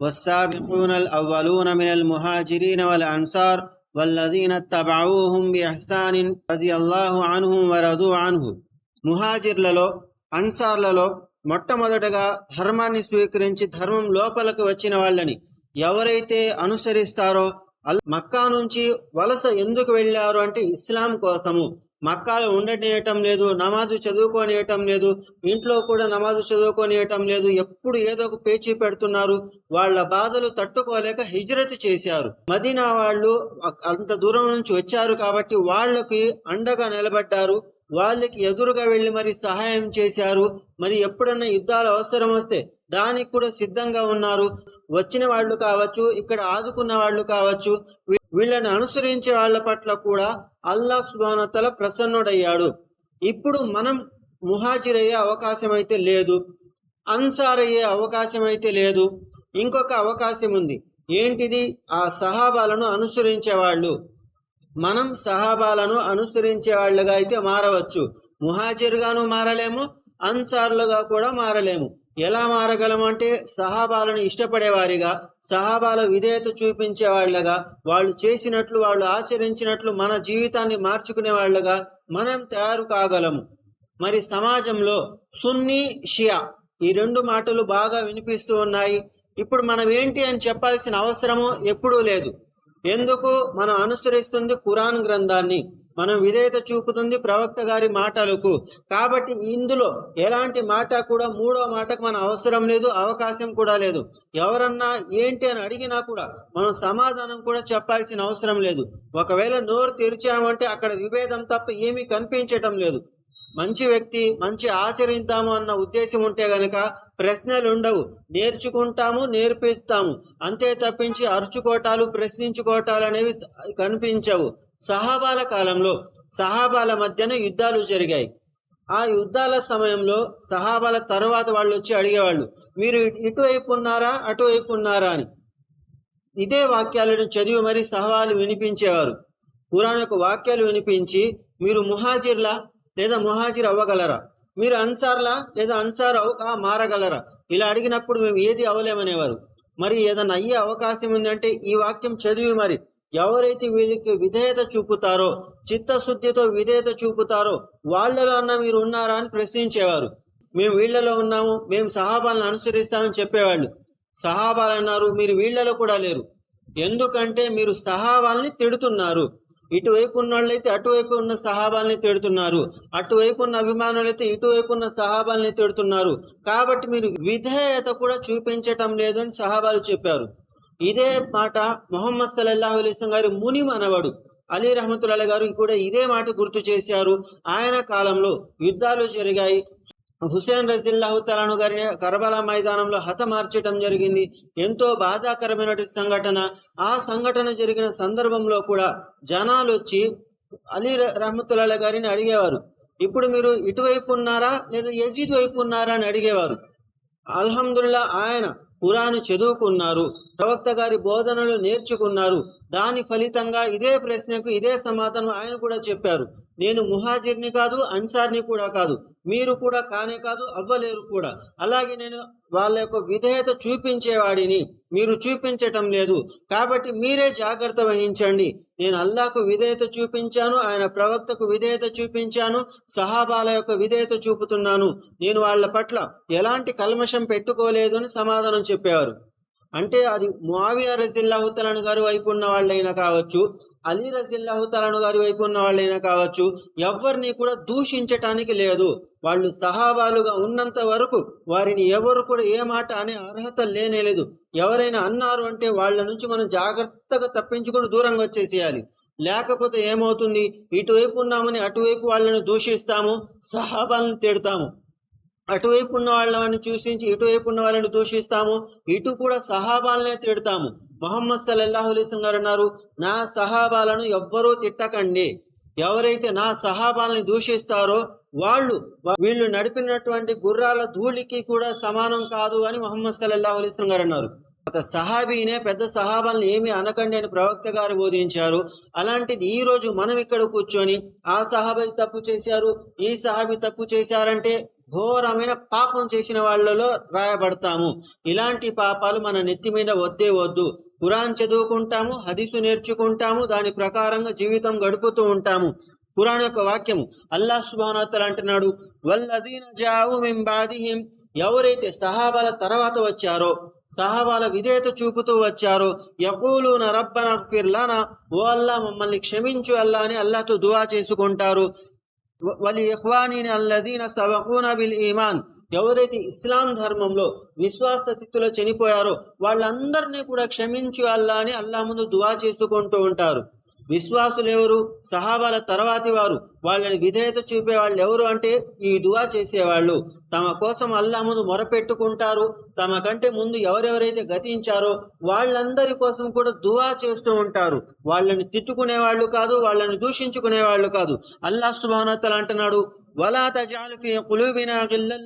والسابقون الأولون من المهاجرين والأنصار والذين اتبعوهم بإحسان رضي الله عنهم ورضوا عنه ముహాజిర్లలో అన్సార్లలో మొట్టమొదటగా ధర్మాన్ని స్వీకరించి ధర్మం లోపలికి వచ్చిన వాళ్ళని ఎవరైతే అనుసరిస్తారో అల్- మక్కా నుంచి వలస ఎందుకు వెళ్ళారు అంటే ఇస్లాం కోసము మక్కాలు ఉండనియటం లేదు నమాజు చదువుకోనియటం లేదు ఇంట్లో కూడా నమాజు చదువుకోనియటం లేదు ఎప్పుడు ఏదో ఒక పేచీ పెడుతున్నారు వాళ్ళ బాధలు తట్టుకోలేక హిజ్రత్ చేశారు. మదీనా వాళ్ళు అంత దూరం నుంచి వచ్చారు కాబట్టి వాళ్ళకి అండగా నిలబడ్డారు వాళ్ళకి ఎదురుగా వెళ్ళి మరి సహాయం చేశారు. మరి ఎప్పుడన్నా యుద్ధాలు అవసరం వస్తే దానికి కూడా సిద్ధంగా ఉన్నారు. వచ్చిన వాళ్ళు కావచ్చు ఇక్కడ ఆదుకున్న వాళ్ళు కావచ్చు వీళ్ళని అనుసరించే వాళ్ళ పట్ల కూడా అల్లాహ్ సుబానతల ప్రసన్నుడయ్యాడు. ఇప్పుడు మనం ముహాజిర్ అయ్యే అవకాశం అయితే లేదు. అన్సార్ అయ్యే అవకాశం అయితే లేదు. ఇంకొక అవకాశం ఉంది. ఏంటిది? ఆ సహాబాలను అనుసరించే వాళ్ళు. మనం సహాబాలను అనుసరించే వాళ్ళుగా అయితే మారవచ్చు. ముహాజిర్గాను మారలేము అన్సార్లుగా కూడా మారలేము. ఎలా మారగలం అంటే సహాబాలను ఇష్టపడేవారిగా సహాబాల విధేయత చూపించే వాళ్ళగా వాళ్ళు చేసినట్లు వాళ్ళు ఆచరించినట్లు మన జీవితాన్ని మార్చుకునే వాళ్ళగా మనం తయారు కాగలము. మరి సమాజంలో సున్నీ షియా ఈ రెండు మాటలు బాగా వినిపిస్తూ ఉన్నాయి. ఇప్పుడు మనం ఏంటి అని చెప్పాల్సిన అవసరము ఎప్పుడూ లేదు. ఎందుకు? మనం అనుసరిస్తుంది కురాన్ గ్రంథాన్ని. మనం విధేయత చూపుతుంది ప్రవక్త గారి మాటలకు. కాబట్టి ఇందులో ఎలాంటి మాట కూడా మూడో మాటకు మన అవసరం లేదు అవకాశం కూడా లేదు. ఎవరన్నా ఏంటి అని అడిగినా కూడా మనం సమాధానం కూడా చెప్పాల్సిన అవసరం లేదు. ఒకవేళ నోరు తెరిచామంటే అక్కడ విభేదం తప్ప ఏమీ కనిపించటం లేదు. మంచి వ్యక్తి మంచి ఆచరిద్దాము అన్న ఉద్దేశం ఉంటే గనక ప్రశ్నలు ఉండవు నేర్చుకుంటాము నేర్పిస్తాము. అంతే తప్పించి అరుచుకోటాలు ప్రశ్నించుకోవటాలు అనేవి కనిపించవు. సహాబాల కాలంలో సహాబాల మధ్యన యుద్ధాలు జరిగాయి. ఆ యుద్ధాల సమయంలో సహాబాల తర్వాత వాళ్ళు వచ్చి అడిగేవాళ్ళు మీరు ఇటువైపు ఉన్నారా అటువైపు ఉన్నారా? అని. ఇదే వాక్యాలను చదివి మరి సహవాలు వినిపించేవారు. పురాణకు వాక్యాలు వినిపించి మీరు ముహాజిర్లా లేదా ముహాజిర్ అవ్వగలరా? మీరు అన్సార్లా లేదా అన్సార్ అవ మారగలరా? ఇలా అడిగినప్పుడు మేము ఏది అవ్వలేమనేవారు మరి ఏదైనా అయ్యే అవకాశం ఉందంటే ఈ వాక్యం చదివి మరి ఎవరైతే వీళ్ళకి విధేయత చూపుతారో చిత్తశుద్ధితో విధేయత చూపుతారో వాళ్ళలో అన్న మీరు ఉన్నారా అని ప్రశ్నించేవారు. మేము వీళ్ళలో ఉన్నాము మేము సహాబాలను అనుసరిస్తామని చెప్పేవాళ్ళు. సహాబాలు అన్నారు మీరు వీళ్ళలో కూడా లేరు. ఎందుకంటే మీరు సహాబాల్ని తిడుతున్నారు. ఇటువైపు ఉన్న వాళ్ళైతే అటువైపు ఉన్న సహాబాల్ని తిడుతున్నారు. అటువైపు ఉన్న అభిమానులైతే ఇటువైపు ఉన్న సహాబాల్ని తిడుతున్నారు. కాబట్టి మీరు విధేయత కూడా చూపించటం లేదు అని సహాబాలు చెప్పారు. ఇదే మాట మొహమ్మద్ సల్లల్లాహు అలైస్ గారి ముని మనవడు అలీ రహమతుల్లా గారు కూడా ఇదే మాట గుర్తు చేశారు. ఆయన కాలంలో యుద్ధాలు జరిగాయి. హుసేన్ రజిల్లాహు తలాను గారిని కరబలా మైదానంలో హతమార్చడం జరిగింది. ఎంతో బాధాకరమైనటువంటి సంఘటన. ఆ సంఘటన జరిగిన సందర్భంలో కూడా జనాలు వచ్చి అలీ రహమతుల్లా గారిని అడిగేవారు. ఇప్పుడు మీరు ఇటువైపు ఉన్నారా? లేదా యజీద్ వైపు ఉన్నారా? అని అడిగేవారు. అల్హమ్దుల్లా ఆయన ఖురాను చదువుకున్నారు. ప్రవక్త గారి బోధనలు నేర్చుకున్నారు. దాని ఫలితంగా ఇదే ప్రశ్నకు ఇదే సమాధానం ఆయన కూడా చెప్పారు. నేను ముహాజిర్ని కాదు అన్సార్ని కూడా కాదు. మీరు కూడా కానే కాదు అవ్వలేరు కూడా. అలాగే నేను వాళ్ళ యొక్క విధేయత చూపించేవాడిని మీరు చూపించటం లేదు. కాబట్టి మీరే జాగ్రత్త వహించండి. నేను అల్లాకు విధేయత చూపించాను ఆయన ప్రవక్తకు విధేయత చూపించాను సహాబాల యొక్క విధేయత చూపుతున్నాను. నేను వాళ్ళ పట్ల ఎలాంటి కల్మషం పెట్టుకోలేదు అని సమాధానం చెప్పేవారు. అంటే అది ముఆవియా రజిల్లాహు గారి వైపు ఉన్న వాళ్ళైనా కావచ్చు అలీ రజిల్లాహు గారి వైపు ఉన్న వాళ్ళైనా కావచ్చు ఎవరిని కూడా దూషించటానికి లేదు. వాళ్ళు సహాబాలుగా ఉన్నంత వరకు వారిని ఎవరు కూడా ఏ మాట అనే అర్హత లేనే లేదు. ఎవరైనా అన్నారు అంటే వాళ్ళ నుంచి మనం జాగ్రత్తగా తప్పించుకొని దూరంగా వచ్చేసేయాలి. లేకపోతే ఏమవుతుంది? ఇటువైపు ఉన్నామని అటువైపు వాళ్ళని దూషిస్తాము సహాబాలను తిడతాము. అటువైపు ఉన్న వాళ్ళని చూసించి ఇటువైపు ఉన్న వాళ్ళని దూషిస్తాము. ఇటు కూడా సహాబాలనే తిడతాము. మొహమ్మద్ సల్లల్లాహు అలైస్ గారు అన్నారు నా సహాబాలను ఎవ్వరూ తిట్టకండి. ఎవరైతే నా సహాబాలని దూషిస్తారో వాళ్ళు వీళ్ళు నడిపినటువంటి గుర్రాల ధూళికి కూడా సమానం కాదు అని మొహమ్మద్ సల్లల్లాహు గారు అన్నారు. ఒక సహాబీనే పెద్ద సహాబాలను ఏమి అనకండి అని ప్రవక్త గారు బోధించారు. అలాంటిది ఈ రోజు మనం ఇక్కడ కూర్చొని ఆ సహాబీ తప్పు చేశారు ఈ సహాబీ తప్పు చేశారంటే ఘోరమైన పాపం చేసిన వాళ్ళలో రాయబడతాము. ఇలాంటి పాపాలు మన నెత్తి మీద వద్దే వద్దు. కురాన్ చదువుకుంటాము హదీసు నేర్చుకుంటాము దాని ప్రకారంగా జీవితం గడుపుతూ ఉంటాము. పురాణ యొక్క వాక్యము అల్లాహ్ సుబానోత్తల్ అంటున్నాడు వల్లజీన జావు మిం బాదిహిం ఎవరైతే సహాబాల తర్వాత వచ్చారో సహాబాల విధేయత చూపుతూ వచ్చారో యకూలున రబ్బన ఫిర్లానా ఓ అల్లా మమ్మల్ని క్షమించు అల్లా అని అల్లాతో దువా చేసుకుంటారు. వ- అల్లదీన సబకూన బిల్ ఈమాన్. ఎవరైతే ఇస్లాం ధర్మంలో విశ్వాస స్థితిలో చనిపోయారో వాళ్ళందరినీ కూడా క్షమించు అల్లా అని అల్లా ముందు దువా చేసుకుంటూ ఉంటారు. విశ్వాసులు ఎవరు సహాబాల తర్వాతి వారు వాళ్ళని విధేయత చూపే వాళ్ళు ఎవరు అంటే ఈ దువా చేసేవాళ్ళు. తమ కోసం అల్లా ముందు మొరపెట్టుకుంటారు. తమ కంటే ముందు ఎవరెవరైతే గతించారో వాళ్ళందరి కోసం కూడా దువా చేస్తూ ఉంటారు. వాళ్ళని తిట్టుకునే వాళ్ళు కాదు వాళ్ళని దూషించుకునే వాళ్ళు కాదు. అల్లాహ్ సుభానతలు అంటున్నాడు వలా తజాలు ఫీ కులూబినా గిల్లల్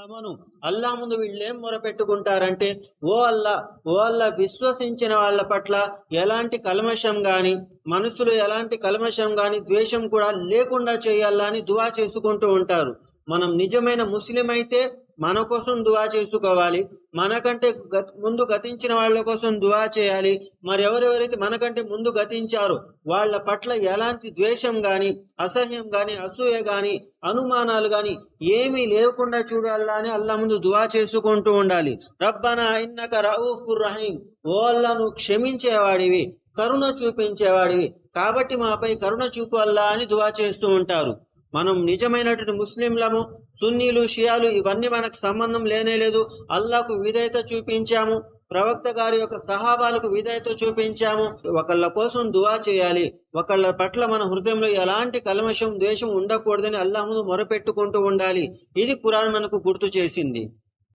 ఆమను. అల్లా ముందు వీళ్ళేం మొరపెట్టుకుంటారంటే ఓ అల్లా ఓ అల్లా విశ్వసించిన వాళ్ళ పట్ల ఎలాంటి కల్మషం గాని మనసులో ఎలాంటి కల్మషం గాని ద్వేషం కూడా లేకుండా చేయాలా అని దువా చేసుకుంటూ ఉంటారు. మనం నిజమైన ముస్లిం అయితే మన కోసం దువా చేసుకోవాలి. మనకంటే ముందు గతించిన వాళ్ళ కోసం దువా చేయాలి. మరి ఎవరెవరైతే మనకంటే ముందు గతించారో వాళ్ళ పట్ల ఎలాంటి ద్వేషం గాని అసహ్యం గాని అసూయ గాని అనుమానాలు గాని ఏమీ లేకుండా చూడాలా అని అల్లా ముందు దువా చేసుకుంటూ ఉండాలి. రబ్బనా ఇన్నక రౌఫుర్ రహీం. ఓ అల్లా నువ్వు క్షమించేవాడివి కరుణ చూపించేవాడివి. కాబట్టి మాపై కరుణ చూపు అల్లా అని దువా చేస్తూ ఉంటారు. మనం నిజమైనటువంటి ముస్లింలము సున్నీలు షియాలు ఇవన్నీ మనకు సంబంధం లేనే లేదు. అల్లాకు విధేయత చూపించాము. ప్రవక్త గారి యొక్క సహాబాలకు విధేయత చూపించాము. ఒకళ్ళ కోసం దువా చేయాలి. ఒకళ్ళ పట్ల మన హృదయంలో ఎలాంటి కల్మషం ద్వేషం ఉండకూడదని అల్లాహ్ ముందు మొరపెట్టుకుంటూ ఉండాలి. ఇది కురాన్ మనకు గుర్తు చేసింది.